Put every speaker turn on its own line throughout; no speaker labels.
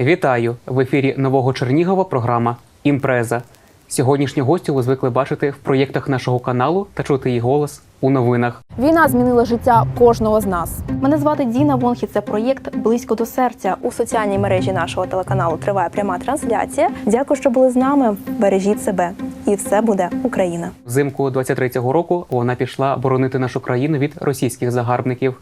Вітаю в ефірі нового Чернігова. Програма Імпреза. Сьогоднішню гостю ви звикли бачити в проєктах нашого каналу та чути її голос у новинах.
Війна змінила життя кожного з нас. Мене звати Діна Вонг і це проєкт близько до серця. У соціальній мережі нашого телеканалу триває пряма трансляція. Дякую, що були з нами. Бережіть себе, і все буде Україна.
Взимку 23-го року вона пішла боронити нашу країну від російських загарбників.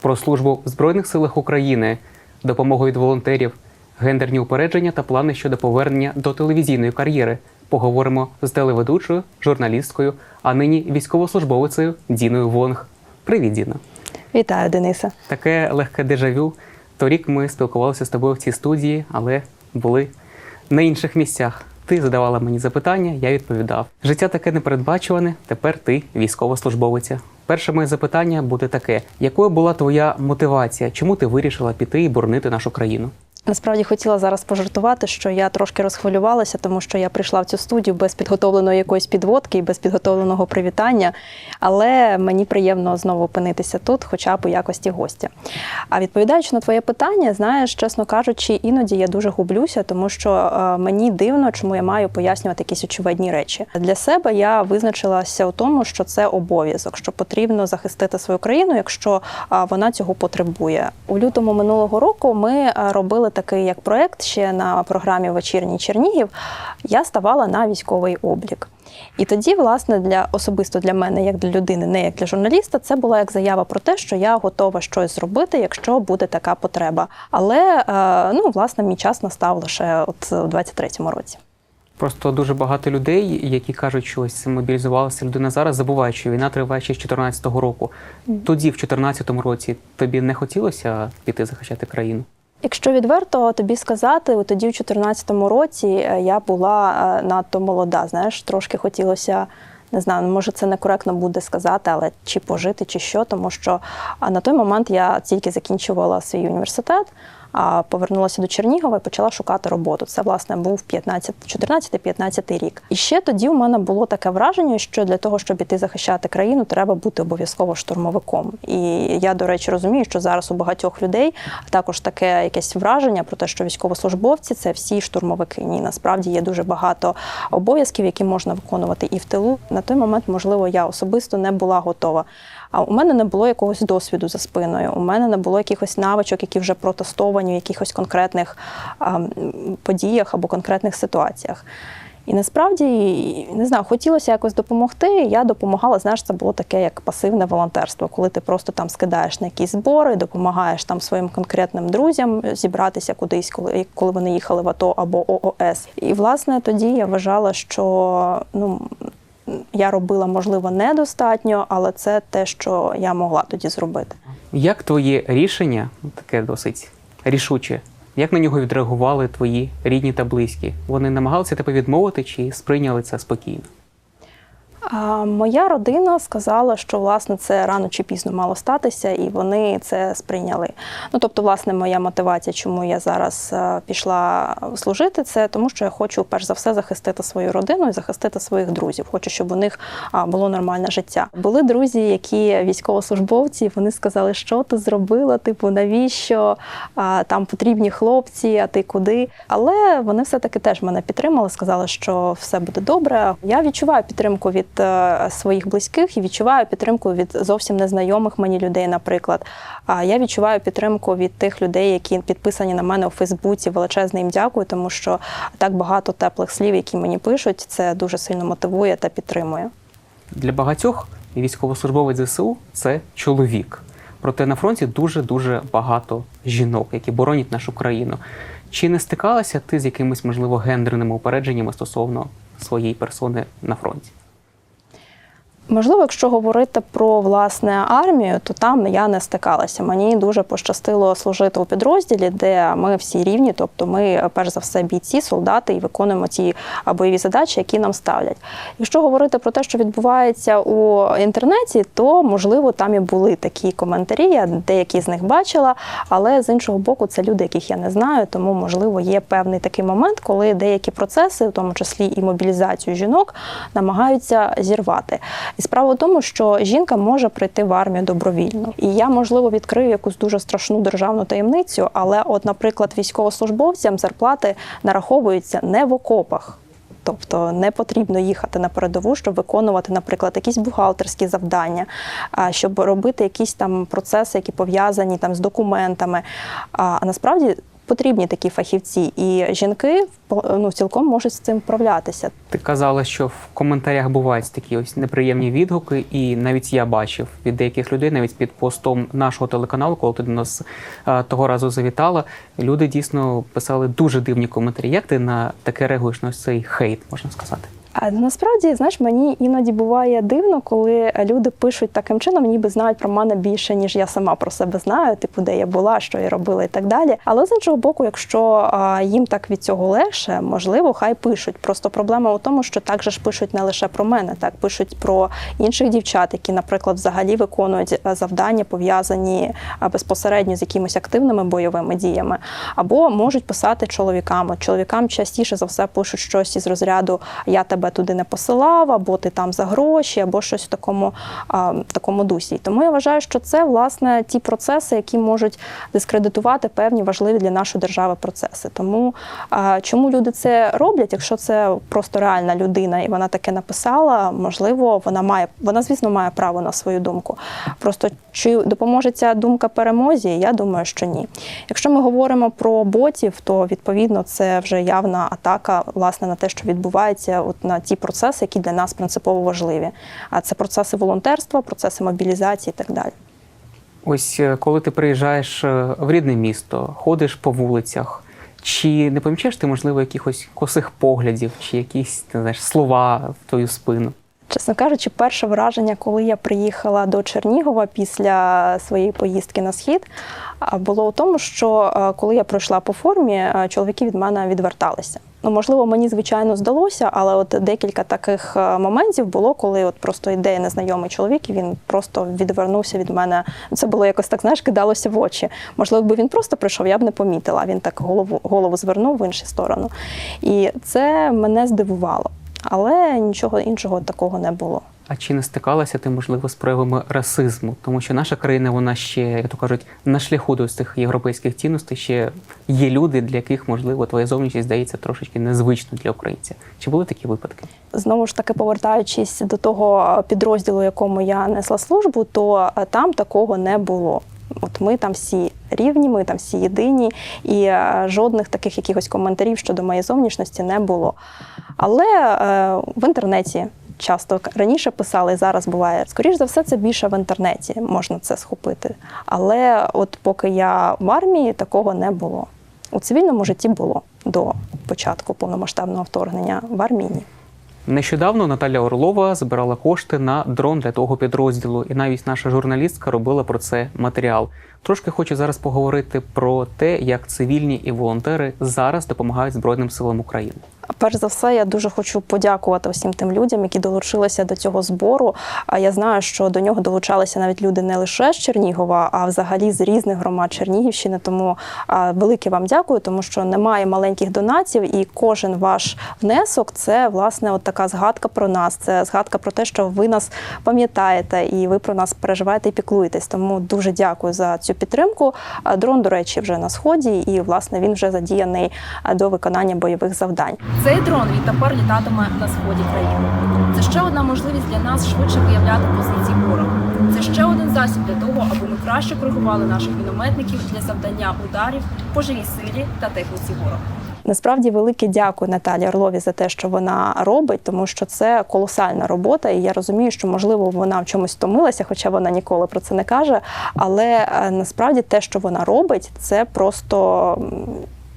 Про службу в Збройних силах України, допомогу від волонтерів, гендерні упередження та плани щодо повернення до телевізійної кар'єри. Поговоримо з телеведучою, журналісткою, а нині військовослужбовицею Діною Вонг. Привіт, Діна!
Вітаю, Дениса.
Таке легке дежавю. Торік ми спілкувалися з тобою в цій студії, але були на інших місцях. Ти задавала мені запитання, я відповідав. Життя таке непередбачуване. Тепер ти військовослужбовиця. Перше моє запитання буде таке: якою була твоя мотивація? Чому ти вирішила піти і боронити нашу країну?
Насправді хотіла зараз пожартувати, що я трошки розхвилювалася, тому що я прийшла в цю студію без підготовленої якоїсь підводки і без підготовленого привітання. Але мені приємно знову опинитися тут, хоча б у якості гостя. А відповідаючи на твоє питання, знаєш, чесно кажучи, іноді я дуже гублюся, тому що е, мені дивно, чому я маю пояснювати якісь очевидні речі. Для себе я визначилася у тому, що це обов'язок, що потрібно захистити свою країну, якщо вона цього потребує. У лютому минулого року ми е, робили такий як проект ще на програмі Вечірній Чернігів. Я ставала на військовий облік. І тоді, власне, для особисто для мене, як для людини, не як для журналіста, це була як заява про те, що я готова щось зробити, якщо буде така потреба. Але е, ну, власне, мій час настав лише от у 23-му році.
Просто дуже багато людей, які кажуть, що ось мобілізувалася людина зараз, забувають, що війна триває ще з 2014 року. Тоді, в 2014 році, тобі не хотілося піти захищати країну?
Якщо відверто тобі сказати, тоді, в 2014 році, е, я була е, надто молода. Знаєш, трошки хотілося. Не знаю, може це некоректно буде сказати, але чи пожити, чи що, тому що на той момент я тільки закінчувала свій університет, повернулася до Чернігова і почала шукати роботу. Це власне був 15 14-15 рік. І ще тоді у мене було таке враження, що для того, щоб іти захищати країну, треба бути обов'язково штурмовиком. І я, до речі, розумію, що зараз у багатьох людей також таке якесь враження про те, що військовослужбовці це всі штурмовики. Ні, насправді є дуже багато обов'язків, які можна виконувати і в тилу. На той момент, можливо, я особисто не була готова. А у мене не було якогось досвіду за спиною. У мене не було якихось навичок, які вже протестовані в якихось конкретних подіях або конкретних ситуаціях. І насправді не знаю, хотілося якось допомогти. Я допомагала. Знаєш, це було таке як пасивне волонтерство, коли ти просто там скидаєш на якісь збори, допомагаєш там своїм конкретним друзям зібратися кудись, коли коли вони їхали в АТО або ООС. І власне тоді я вважала, що ну. Я робила, можливо, недостатньо, але це те, що я могла тоді зробити.
Як твоє рішення, таке досить рішуче, як на нього відреагували твої рідні та близькі? Вони намагалися тебе відмовити чи сприйняли це спокійно?
Моя родина сказала, що власне це рано чи пізно мало статися, і вони це сприйняли. Ну тобто, власне, моя мотивація, чому я зараз е, пішла служити, це тому, що я хочу перш за все захистити свою родину і захистити своїх друзів. Хочу, щоб у них було нормальне життя. Були друзі, які військовослужбовці, вони сказали, що ти зробила, типу, навіщо там потрібні хлопці, а ти куди? Але вони все таки теж мене підтримали, сказали, що все буде добре. Я відчуваю підтримку від своїх близьких і відчуваю підтримку від зовсім незнайомих мені людей, наприклад. А я відчуваю підтримку від тих людей, які підписані на мене у Фейсбуці. Величезне їм дякую, тому що так багато теплих слів, які мені пишуть, це дуже сильно мотивує та підтримує.
Для багатьох військовослужбовець ЗСУ це чоловік. Проте на фронті дуже дуже багато жінок, які боронять нашу країну. Чи не стикалася ти з якимись, можливо, гендерними упередженнями стосовно своєї персони на фронті?
Можливо, якщо говорити про власне армію, то там я не стикалася. Мені дуже пощастило служити у підрозділі, де ми всі рівні, тобто ми, перш за все, бійці, солдати і виконуємо ті бойові задачі, які нам ставлять. Якщо говорити про те, що відбувається у інтернеті, то можливо там і були такі коментарі. Я деякі з них бачила, але з іншого боку, це люди, яких я не знаю, тому можливо є певний такий момент, коли деякі процеси, в тому числі і мобілізацію жінок, намагаються зірвати. І справа в тому, що жінка може прийти в армію добровільно. І я, можливо, відкрию якусь дуже страшну державну таємницю, але, от, наприклад, військовослужбовцям зарплати нараховуються не в окопах. Тобто не потрібно їхати на передову, щоб виконувати, наприклад, якісь бухгалтерські завдання, щоб робити якісь там процеси, які пов'язані там з документами. А насправді потрібні такі фахівці, і жінки ну, цілком можуть з цим вправлятися.
Ти казала, що в коментарях бувають такі ось неприємні відгуки, і навіть я бачив від деяких людей, навіть під постом нашого телеканалу, коли ти до нас а, того разу завітала, люди дійсно писали дуже дивні коментарі. Як ти на таке реагуєш на цей хейт, можна сказати?
Насправді, знаєш, мені іноді буває дивно, коли люди пишуть таким чином, ніби знають про мене більше, ніж я сама про себе знаю, типу, де я була, що я робила і так далі. Але з іншого боку, якщо їм так від цього легше, можливо, хай пишуть. Просто проблема у тому, що так же ж пишуть не лише про мене, так пишуть про інших дівчат, які, наприклад, взагалі виконують завдання, пов'язані безпосередньо з якимись активними бойовими діями, або можуть писати чоловікам. Чоловікам частіше за все пишуть щось із розряду Я тебе туди не посилав, або ти там за гроші, або щось в такому, а, такому дусі. Тому я вважаю, що це власне ті процеси, які можуть дискредитувати певні важливі для нашої держави процеси. Тому а, чому люди це роблять, якщо це просто реальна людина і вона таке написала, можливо, вона має, вона, звісно, має право на свою думку. Просто чи допоможе ця думка перемозі? Я думаю, що ні. Якщо ми говоримо про ботів, то відповідно це вже явна атака власне на те, що відбувається, от на ті процеси, які для нас принципово важливі. А це процеси волонтерства, процеси мобілізації і так далі.
Ось е, коли ти приїжджаєш е, в рідне місто, ходиш по вулицях, чи не помічаєш ти, можливо, якихось косих поглядів, чи якісь ти знаєш, слова в твою спину?
Чесно кажучи, перше враження, коли я приїхала до Чернігова після своєї поїздки на схід, було у тому, що е, коли я пройшла по формі, е, чоловіки від мене відверталися. Ну, можливо, мені звичайно здалося, але от декілька таких е, моментів було, коли от просто йде незнайомий чоловік, і він просто відвернувся від мене. Це було якось так, знаєш, кидалося в очі. Можливо, якби він просто прийшов, я б не помітила. Він так голову голову звернув в іншу сторону. І це мене здивувало. Але нічого іншого такого не було.
А чи не стикалася ти, можливо, з проявами расизму? Тому що наша країна, вона ще, як то кажуть, на шляху до цих європейських цінностей ще є люди, для яких, можливо, твоя зовнішність здається трошечки незвичною для українця. Чи були такі випадки?
Знову ж таки, повертаючись до того підрозділу, якому я несла службу, то е, там такого не було. От ми там всі рівні, ми там всі єдині, і е, жодних таких якихось коментарів щодо моєї зовнішності не було. Але е, в інтернеті часто раніше писали, зараз буває. Скоріш за все, це більше в інтернеті можна це схопити. Але от поки я в армії, такого не було. У цивільному житті було до початку повномасштабного вторгнення в армії.
Нещодавно Наталя Орлова збирала кошти на дрон для того підрозділу, і навіть наша журналістка робила про це матеріал. Трошки хочу зараз поговорити про те, як цивільні і волонтери зараз допомагають Збройним силам України.
Перш за все, я дуже хочу подякувати всім тим людям, які долучилися до цього збору. А я знаю, що до нього долучалися навіть люди не лише з Чернігова, а взагалі з різних громад Чернігівщини. Тому велике вам дякую, тому що немає маленьких донатів, і кожен ваш внесок це власне от така згадка про нас. Це згадка про те, що ви нас пам'ятаєте і ви про нас переживаєте і піклуєтесь. Тому дуже дякую за цю підтримку. Дрон, до речі, вже на сході, і власне він вже задіяний до виконання бойових завдань.
Цей дрон відтепер літатиме на сході країни. Це ще одна можливість для нас швидше виявляти позиції ворога. Це ще один засіб для того, аби ми краще коригували наших мінометників для завдання ударів по живій силі та техніці ворога.
Насправді велике дякую Наталі Орлові за те, що вона робить, тому що це колосальна робота, і я розумію, що можливо вона в чомусь втомилася, хоча вона ніколи про це не каже. Але е, насправді те, що вона робить, це просто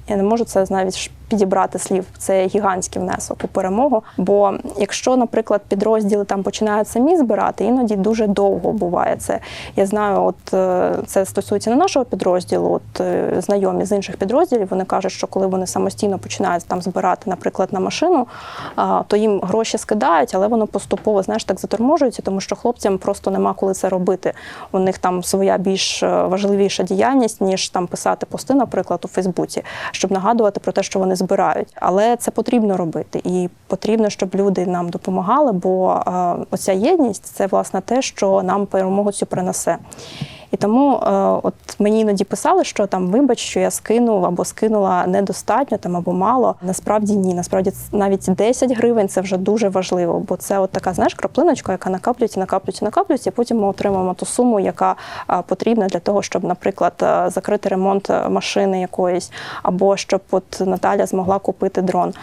я не можу це навіть підібрати слів. Це гігантський внесок у перемогу. Бо якщо, наприклад, підрозділи там починають самі збирати, іноді дуже довго буває це. Я знаю, от е, це стосується не нашого підрозділу, от е, знайомі з інших підрозділів. Вони кажуть, що коли вони самостійно починають там збирати, наприклад, на машину, то їм гроші скидають, але воно поступово знаєш так заторможується, тому що хлопцям просто нема коли це робити. У них там своя більш е, важливіша діяльність, ніж там писати пости, наприклад, у Фейсбуці, щоб нагадувати про те, що вони збирають. Але це потрібно робити, і потрібно, щоб люди нам допомагали, бо е, оця єдність це власне те, що нам перемогу цю принесе. І тому е, от мені іноді писали, що там вибач, що я скинув або скинула недостатньо там або мало. Насправді ні. Насправді навіть 10 гривень це вже дуже важливо, бо це от така знаєш краплиночка, яка накаплюється, накаплюється, накаплюється. Потім ми отримаємо ту суму, яка а, потрібна для того, щоб, наприклад, е, закрити ремонт е, машини якоїсь, або щоб от Наталя змогла купити дрон.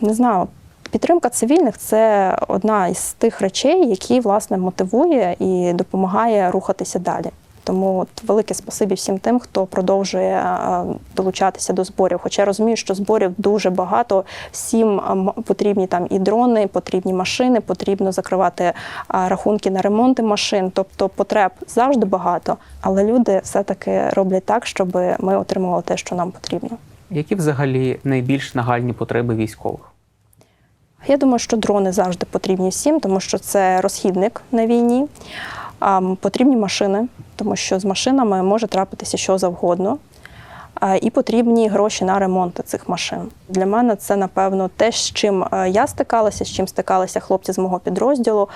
Не знаю. Підтримка цивільних це одна із тих речей, які власне мотивує і допомагає рухатися далі. Тому от велике спасибі всім тим, хто продовжує е, долучатися до зборів. Хоча я розумію, що зборів дуже багато. Всім е, потрібні там і дрони, потрібні машини, потрібно закривати е, рахунки на ремонти машин. Тобто потреб завжди багато. Але люди все-таки роблять так, щоб ми отримували те, що нам потрібно.
Які взагалі найбільш нагальні потреби військових?
Я думаю, що дрони завжди потрібні всім, тому що це розхідник на війні. Потрібні машини, тому що з машинами може трапитися що завгодно. І потрібні гроші на ремонт цих машин. Для мене це, напевно, те, з чим е, я стикалася, з чим стикалися хлопці з мого підрозділу.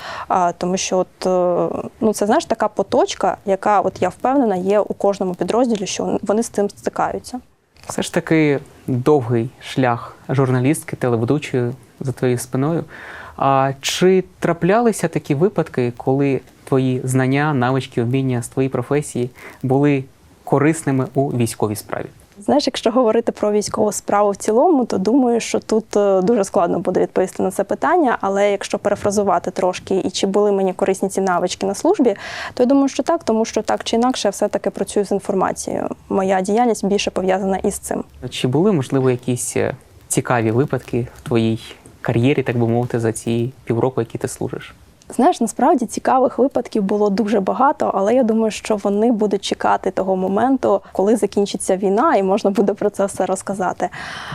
Тому що от, е, ну, це знаєш така поточка, яка от я впевнена є у кожному підрозділі, що вони з цим стикаються.
Все ж таки довгий шлях журналістки, телеведучої за твоєю спиною. А чи траплялися такі випадки, коли твої знання, навички, вміння з твоєї професії були корисними у військовій справі?
Знаєш, якщо говорити про військову справу в цілому, то думаю, що тут е, дуже складно буде відповісти на це питання. Але якщо перефразувати трошки, і чи були мені корисні ці навички на службі, то я думаю, що так, тому що так чи інакше, я все-таки працюю з інформацією. Моя діяльність більше пов'язана із цим.
Чи були, можливо, якісь е, цікаві випадки в твоїй кар'єрі, так би мовити, за ці півроку, які ти служиш?
Знаєш, насправді цікавих випадків було дуже багато, але я думаю, що вони будуть чекати того моменту, коли закінчиться війна, і можна буде про це все розказати.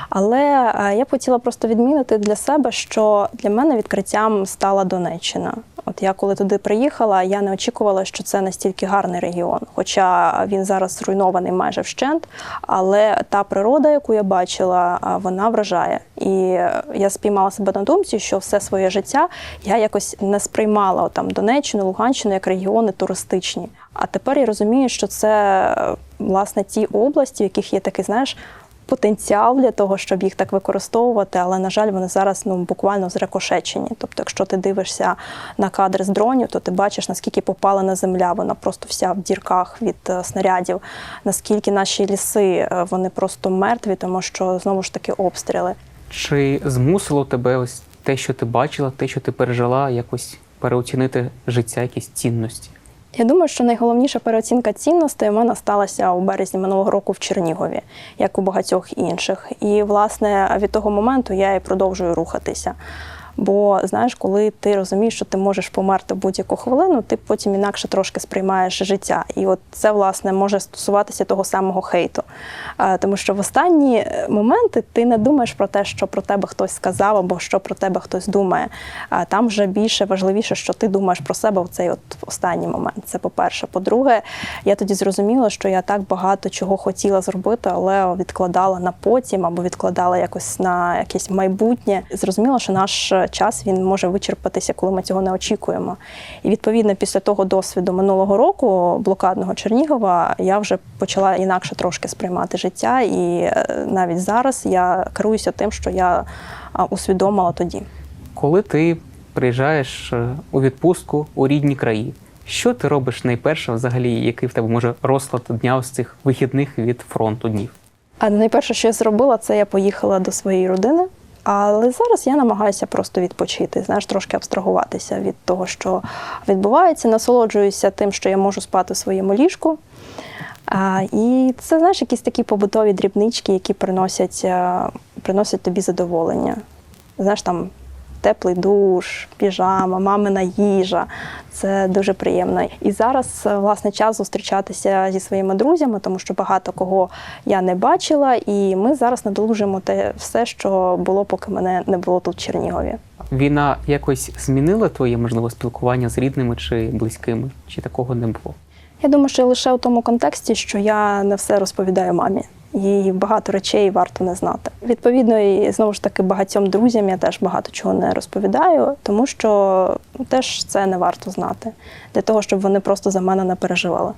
Але е, я хотіла просто відмінити для себе, що для мене відкриттям стала Донеччина. От я коли туди приїхала, я не очікувала, що це настільки гарний регіон. Хоча він зараз зруйнований майже вщент, але та природа, яку я бачила, вона вражає. І е, я спіймала себе на думці, що все своє життя я якось не сприймала там Донеччину, Луганщину як регіони туристичні. А тепер я розумію, що це е, власне ті області, в яких є такий, знаєш. Потенціал для того, щоб їх так використовувати, але на жаль, вони зараз ну буквально зрекошечені. Тобто, якщо ти дивишся на кадри з дронів, то ти бачиш наскільки попалена земля, вона просто вся в дірках від е, снарядів, наскільки наші ліси е, вони просто мертві, тому що знову ж таки обстріли.
Чи змусило тебе ось те, що ти бачила, те, що ти пережила, якось переоцінити життя, якісь цінності?
Я думаю, що найголовніша переоцінка цінностей у мене сталася у березні минулого року в Чернігові, як у багатьох інших. І власне від того моменту я і продовжую рухатися. Бо знаєш, коли ти розумієш, що ти можеш померти будь-яку хвилину, ти потім інакше трошки сприймаєш життя. І от це власне може стосуватися того самого хейту. Е, Тому що в останні е, моменти ти не думаєш про те, що про тебе хтось сказав, або що про тебе хтось думає. А там вже більше важливіше, що ти думаєш про себе в цей от останній момент. Це по-перше. По-друге, я тоді зрозуміла, що я так багато чого хотіла зробити, але відкладала на потім або відкладала якось на якесь майбутнє. Зрозуміла, що наш час він може вичерпатися, коли ми цього не очікуємо. І відповідно після того досвіду минулого року блокадного Чернігова я вже почала інакше трошки сприймати життя, і е, навіть зараз я керуюся тим, що я усвідомила тоді.
Коли ти приїжджаєш е, у відпустку у рідні краї, що ти робиш найперше, взагалі, який в тебе може розклад дня з цих вихідних від фронту днів?
А найперше, що я зробила, це я поїхала до своєї родини. Але зараз я намагаюся просто відпочити, знаєш, трошки абстрагуватися від того, що відбувається, насолоджуюся тим, що я можу спати в своєму ліжку. А, і це, знаєш, якісь такі побутові дрібнички, які приносять, приносять тобі задоволення. Знаєш, там теплий душ, піжама, мамина їжа. Це дуже приємно. І зараз е, власне час зустрічатися зі своїми друзями, тому що багато кого я не бачила, і ми зараз надолужуємо те все, що було, поки мене не було тут в Чернігові.
Війна якось змінила твоє можливо спілкування з рідними чи близькими, чи такого не було?
Я думаю, що лише у тому контексті, що я не все розповідаю мамі. І багато речей варто не знати. Відповідно, і знову ж таки багатьом друзям я теж багато чого не розповідаю, тому що теж це не варто знати для того, щоб вони просто за мене не переживали.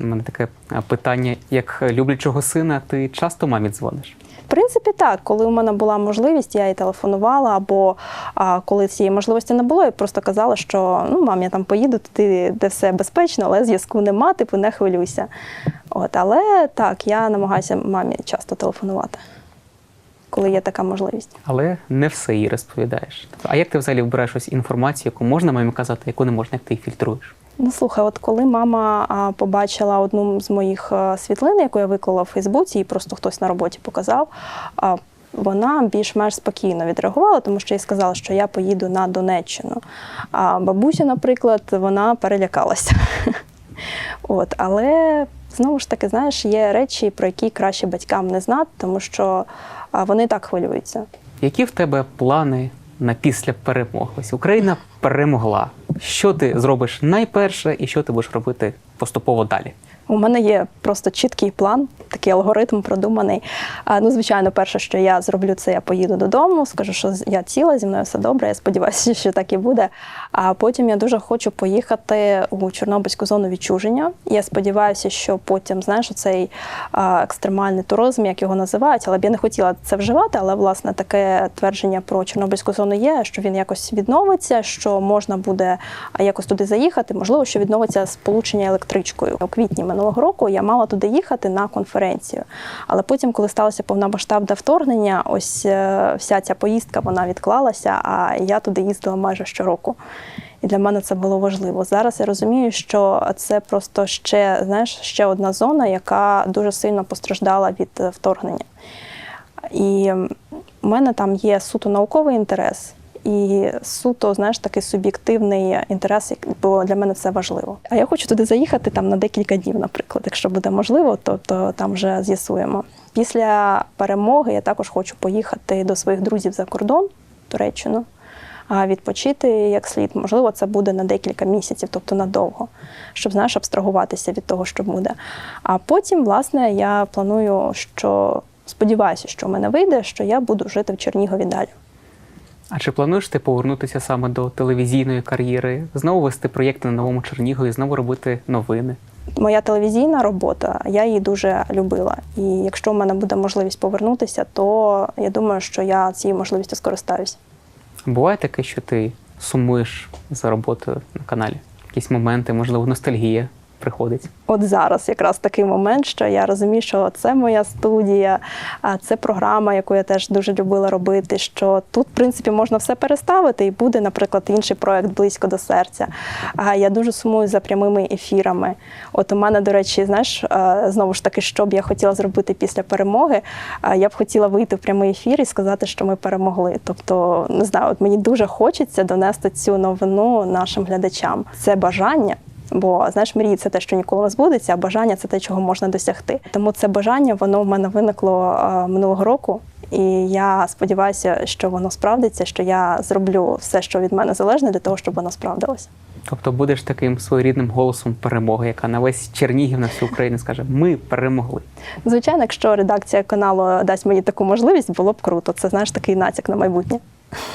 У мене таке питання: як люблячого сина, ти часто мамі дзвониш?
В принципі, так, коли у мене була можливість, я їй телефонувала, або а, коли цієї можливості не було, я просто казала, що ну, мам, я там поїду туди, де все безпечно, але зв'язку нема, типу не хвилюйся. От, але так, я намагаюся мамі часто телефонувати, коли є така можливість.
Але не все їй розповідаєш. А як ти взагалі вибираєш ось інформацію, яку можна мамі казати, яку не можна, як ти її фільтруєш?
Ну слухай, от коли мама побачила одну з моїх світлин, яку я виклала в Фейсбуці, і просто хтось на роботі показав. Вона більш-менш спокійно відреагувала, тому що їй сказала, що я поїду на Донеччину. А бабуся, наприклад, вона перелякалася. От, але знову ж таки, знаєш, є речі, про які краще батькам не знати, тому що вони так хвилюються.
Які в тебе плани на після перемоги? Ось Україна перемогла. Що ти зробиш найперше і що ти будеш робити поступово далі?
У мене є просто чіткий план, такий алгоритм продуманий. А, ну, звичайно, перше, що я зроблю, це я поїду додому, скажу, що я ціла, зі мною все добре. Я сподіваюся, що так і буде. А потім я дуже хочу поїхати у Чорнобильську зону відчуження. Я сподіваюся, що потім, знаєш, цей екстремальний туризм, як його називають, але б я не хотіла це вживати. Але власне таке твердження про Чорнобильську зону є, що він якось відновиться, що можна буде якось туди заїхати. Можливо, що відновиться сполучення електричкою. У квітні минулого року я мала туди їхати на конференцію. Але потім, коли сталося повномасштабне вторгнення, ось е, вся ця поїздка вона відклалася, а я туди їздила майже щороку. І для мене це було важливо. Зараз я розумію, що це просто ще знаєш ще одна зона, яка дуже сильно постраждала від е, вторгнення. І у мене там є суто науковий інтерес. І суто, знаєш, такий суб'єктивний інтерес, бо для мене це важливо. А я хочу туди заїхати там на декілька днів, наприклад. Якщо буде можливо, то, то там вже з'ясуємо. Після перемоги я також хочу поїхати до своїх друзів за кордон, Туреччину, а відпочити як слід. Можливо, це буде на декілька місяців, тобто надовго, щоб знаєш, абстрагуватися від того, що буде. А потім, власне, я планую, що сподіваюся, що в мене вийде, що я буду жити в Чернігові далі.
А чи плануєш ти повернутися саме до телевізійної кар'єри, знову вести проєкти на новому Чернігові, знову робити новини?
Моя телевізійна робота, я її дуже любила. І якщо в мене буде можливість повернутися, то я думаю, що я цією можливістю скористаюсь.
Буває таке, що ти сумуєш за роботою на каналі? Якісь моменти, можливо, ностальгія приходить.
От зараз якраз такий момент, що я розумію, що це моя студія, а це програма, яку я теж дуже любила робити. Що тут, в принципі, можна все переставити, і буде, наприклад, інший проект близько до серця. А я дуже сумую за прямими ефірами. От у мене, до речі, знаєш, знову ж таки, що б я хотіла зробити після перемоги, я б хотіла вийти в прямий ефір і сказати, що ми перемогли. Тобто, не знаю, от мені дуже хочеться донести цю новину нашим глядачам. Це бажання. Бо знаєш, мрії це те, що ніколи не збудеться, а бажання це те, чого можна досягти. Тому це бажання воно в мене виникло е, минулого року, і я сподіваюся, що воно справдиться, що я зроблю все, що від мене залежне, для того, щоб воно справдилося.
Тобто будеш таким своєрідним голосом перемоги, яка на весь Чернігів, на всю Україну скаже: Ми перемогли.
Звичайно, якщо редакція каналу дасть мені таку можливість, було б круто. Це знаєш такий натяк на майбутнє.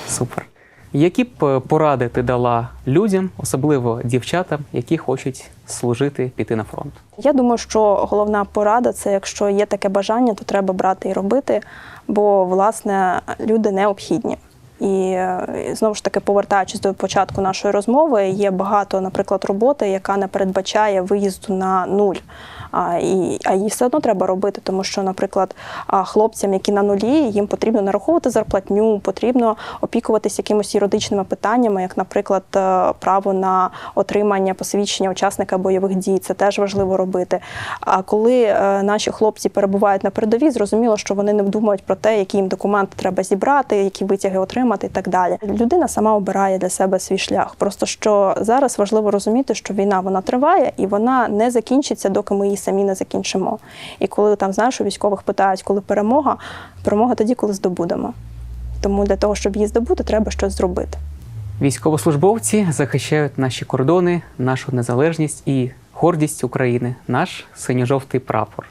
Супер. Які б е, поради ти дала людям, особливо дівчатам, які хочуть служити, піти на фронт?
Я думаю, що головна порада це якщо є таке бажання, то треба брати і робити, бо власне люди необхідні. І е, знову ж таки, повертаючись до початку нашої розмови, є багато, наприклад, роботи, яка не передбачає виїзду на нуль. А, і, а її все одно треба робити, тому що, наприклад, хлопцям, які на нулі, їм потрібно нараховувати зарплатню, потрібно опікуватися якимось юридичними питаннями, як, наприклад, е, право на отримання посвідчення учасника бойових дій. Це теж важливо робити. А коли е, наші хлопці перебувають на передовій, зрозуміло, що вони не думають про те, які їм документи треба зібрати, які витяги отримати і так далі. Людина сама обирає для себе свій шлях. Просто що зараз важливо розуміти, що війна вона триває і вона не закінчиться, доки ми її самі не закінчимо. І коли там знаєш, у військових питають, коли перемога, перемога тоді, коли здобудемо. Тому для того, щоб її здобути, треба щось зробити.
Військовослужбовці захищають наші кордони, нашу незалежність і гордість України, наш синьо-жовтий прапор.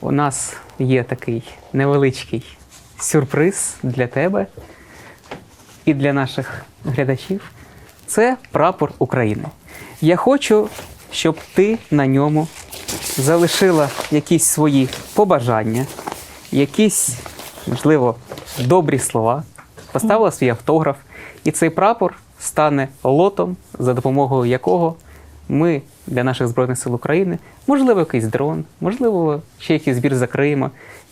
у нас є такий невеличкий сюрприз для тебе і для наших глядачів. Це прапор України. Я хочу, щоб ти на ньому залишила якісь свої побажання, якісь, можливо, добрі слова, поставила свій автограф, і цей прапор стане лотом, за допомогою якого ми для наших Збройних сил України, можливо, якийсь дрон, можливо, ще якийсь збір закриємо,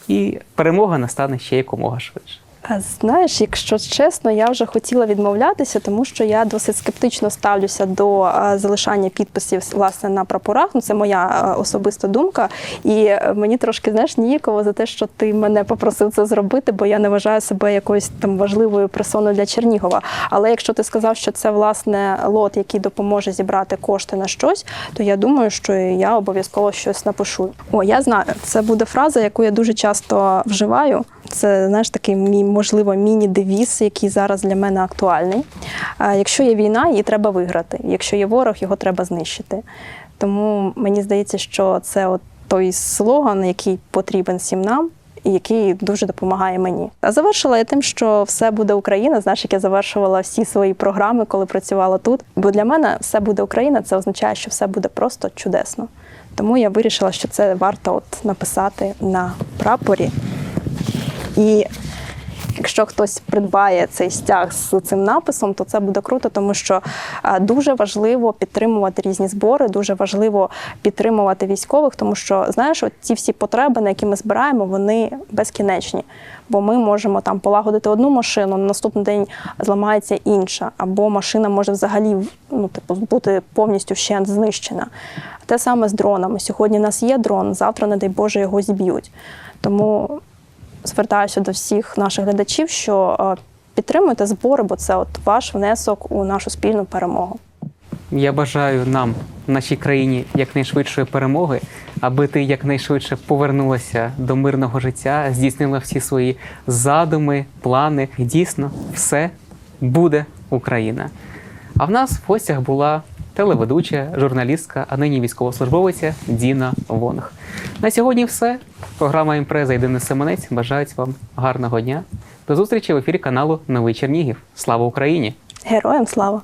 і перемога настане ще якомога швидше.
Знаєш, якщо чесно, я вже хотіла відмовлятися, тому що я досить скептично ставлюся до залишання підписів власне на прапорах. Ну це моя особиста думка. І е, мені трошки знаєш ніяково за те, що ти мене попросив це зробити, бо я не вважаю себе якоюсь там важливою персоною для Чернігова. Але якщо ти сказав, що це власне лот, який допоможе зібрати кошти на щось, то я думаю, що я обов'язково щось напишу. О, я знаю, це буде фраза, яку я дуже часто вживаю. Це знаєш такий мій, можливо, міні-девіз, який зараз для мене актуальний. Якщо є війна, її треба виграти. Якщо є ворог, його треба знищити. Тому мені здається, що це от той слоган, який потрібен всім нам. І який дуже допомагає мені. А завершила я тим, що все буде Україна. Знаєш, як я завершувала всі свої програми, коли працювала тут. Бо для мене все буде Україна, це означає, що все буде просто чудесно. Тому я вирішила, що це варто от написати на прапорі. І якщо хтось придбає цей стяг з цим написом, то це буде круто, тому що е, дуже важливо підтримувати різні збори, дуже важливо підтримувати військових, тому що знаєш, от ці всі потреби, на які ми збираємо, вони безкінечні. Бо ми можемо там полагодити одну машину, на наступний день зламається інша, або машина може взагалі ну, типу, бути повністю вщент знищена. Те саме з дронами. Сьогодні у нас є дрон, завтра, не дай Боже, його зіб'ють. Тому звертаюся до всіх наших глядачів, що е, підтримуйте збори, бо це от ваш внесок у нашу спільну перемогу.
Я бажаю нам, нашій країні, якнайшвидшої перемоги, аби ти якнайшвидше повернулася до мирного життя, здійснила всі свої задуми, плани. І дійсно, все буде Україна. А в нас в гостях була телеведуча, журналістка, а нині військовослужбовиця Діна Вонг. На сьогодні все. Програма імпреза Єдиний Семенець бажають вам гарного дня. До зустрічі в ефірі каналу Новий Чернігів. Слава Україні!
Героям слава!